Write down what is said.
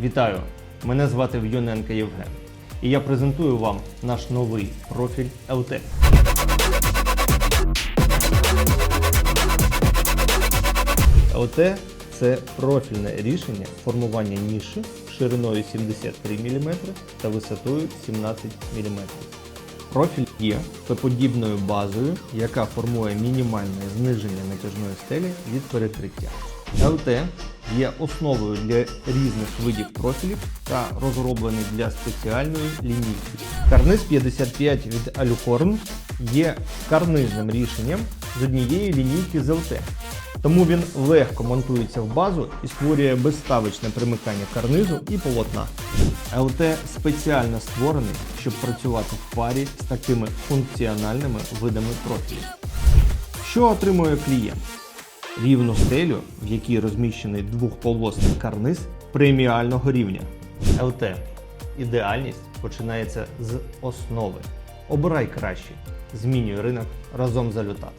Вітаю! Мене звати Вйоненко Євген. І я презентую вам наш новий профіль LT. LT – це профільне рішення формування ніші шириною 73 мм та висотою 17 мм. Профіль є подібною базою, яка формує мінімальне зниження натяжної стелі від перекриття. ЛТ є основою для різних видів профілів та розроблений для спеціальної лінійки. Карниз 55 від Alucorn є карнизним рішенням з однієї лінійки з ЛТ. Тому він легко монтується в базу і створює безставочне примикання карнизу і полотна. ЛТ спеціально створений, щоб працювати в парі з такими функціональними видами профілів. Що отримує клієнт? Рівну стелю, в якій розміщений двохполосний карниз преміального рівня. ЛТ. Ідеальність починається з основи. Обирай краще. Змінюй ринок разом з Алютат.